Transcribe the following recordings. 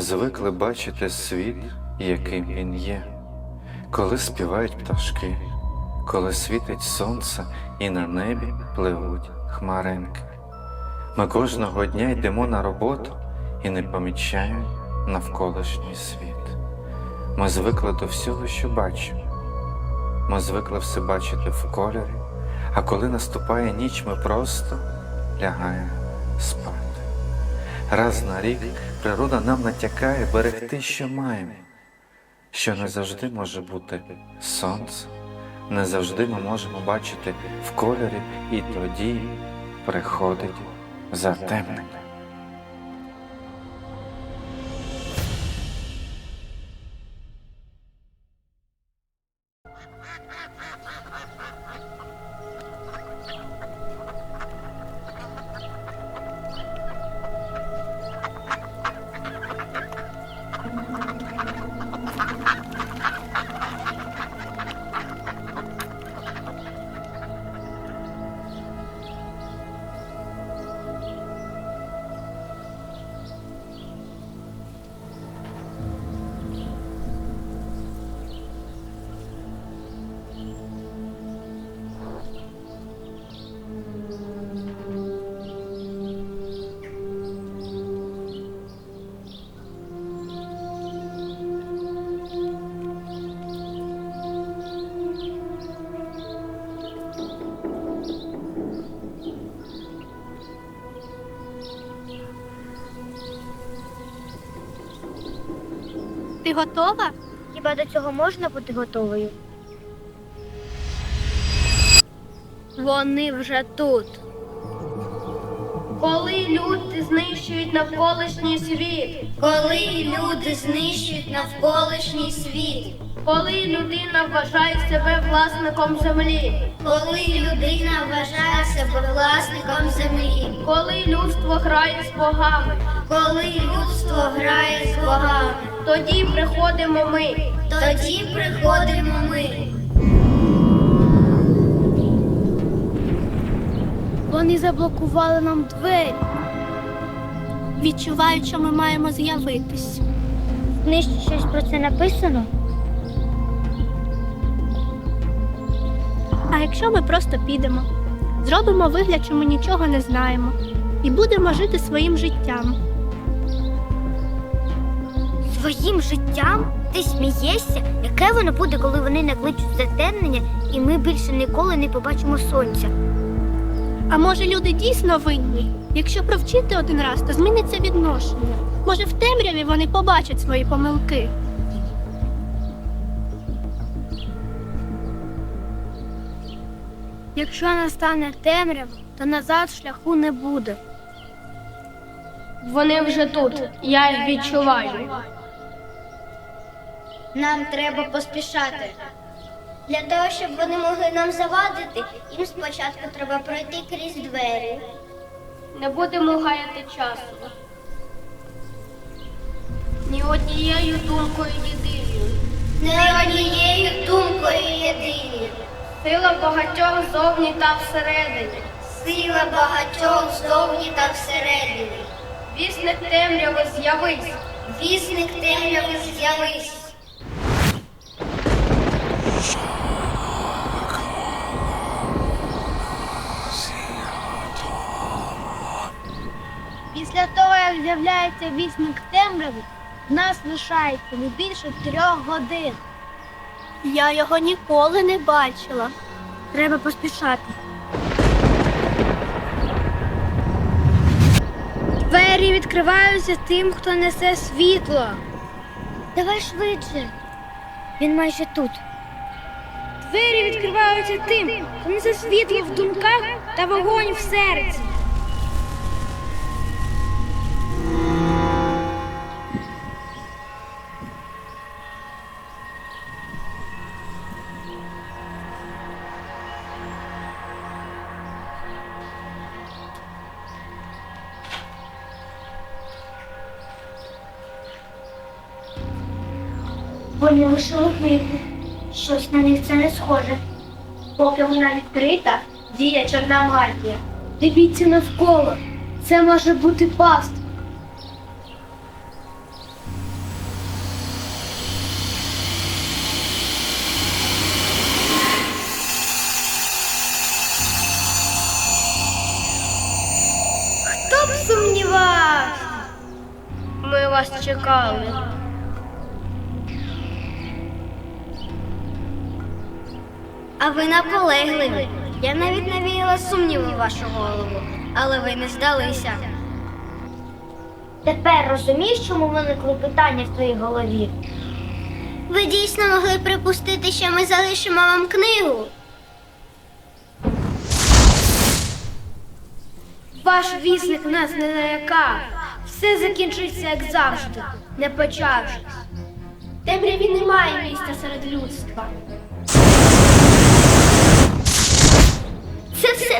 Звикли бачити світ, яким він є, коли співають пташки, коли світить сонце і на небі пливуть хмаринки. Ми кожного дня йдемо на роботу і не помічаємо навколишній світ. Ми звикли до всього, що бачимо. Ми звикли все бачити в кольорі, а коли наступає ніч, ми просто лягаємо спати. Раз на рік природа нам натякає берегти, що маємо, що не завжди може бути сонце, не завжди ми можемо бачити в кольорі, і тоді приходить затемнення. Ти готова? Хіба до цього можна бути готовою? Вони вже тут. Коли люди знищують навколишній світ, Коли люди знищують навколишній світ, коли людина вважає себе власником землі, коли людина вважає себе власником землі, коли людство грає з богами, коли людство грає з богами, тоді приходимо ми. тоді приходимо ми. Вони заблокували нам двері. Відчувають, що ми маємо з'явитись. Книжці щось про це написано? А якщо ми просто підемо, зробимо вигляд, що ми нічого не знаємо, і будемо жити своїм життям. Своїм життям? Ти смієшся? Яке воно буде, коли вони накличуть затемнення, і ми більше ніколи не побачимо сонця? А може люди дійсно винні? Якщо провчити один раз, то зміниться відношення. Може, в темряві вони побачать свої помилки. Якщо настане темрява, то назад шляху не буде. Вони вже тут, я їх відчуваю. Нам треба поспішати. Для того, щоб вони могли нам завадити, їм спочатку треба пройти крізь двері. Не будемо гаяти часу. Ні однією думкою єдиною. Не однією думкою єдині. Сила багатьох зовні та всередині. Сила багатьох ззовні та всередині. Вісник темряви з'явись. Вісник темряви з'явись. Після того, як з'являється вісник темряви, в нас лишається не більше трьох годин. Я його ніколи не бачила. Треба поспішати. Двері відкриваються тим, хто несе світло. Давай швидше. Він майже тут. Двері відкриваються тим, хто несе світло в думках та вогонь в серці. Віконі лишили книгу. Щось на них це не схоже. Поки вона відкрита, діє чорна магія. Дивіться навколо. Це може бути паст. Хто б сумнівався? Ми вас чекали. А ви наполегливі. Я навіть навіяла сумнів у вашу голову, але ви не здалися. Тепер розумієш, чому виникли питання в твоїй голові? Ви дійсно могли припустити, що ми залишимо вам книгу. Ваш вісник нас не налякав. Все закінчиться, як завжди, не почавшись. Темряві немає місця серед людства.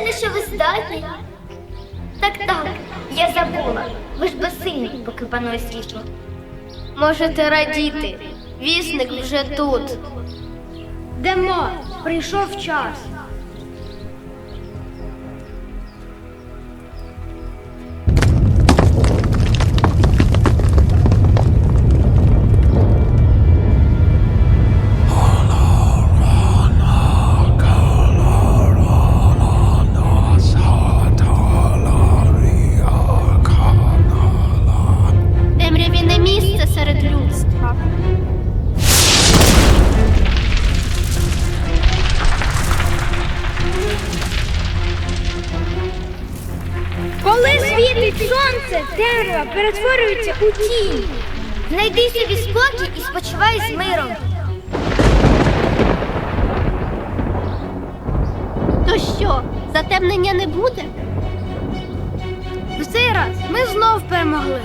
Це що ви здатні? Так, так, я забула. Ви ж безсильні, поки панує світло. Можете радіти. Вісник вже тут. Демо, прийшов час. Сонце, дерева перетворюється у тінь. Знайди собі спокій і спочивай з миром. То що, затемнення не буде? В цей раз ми знов перемогли.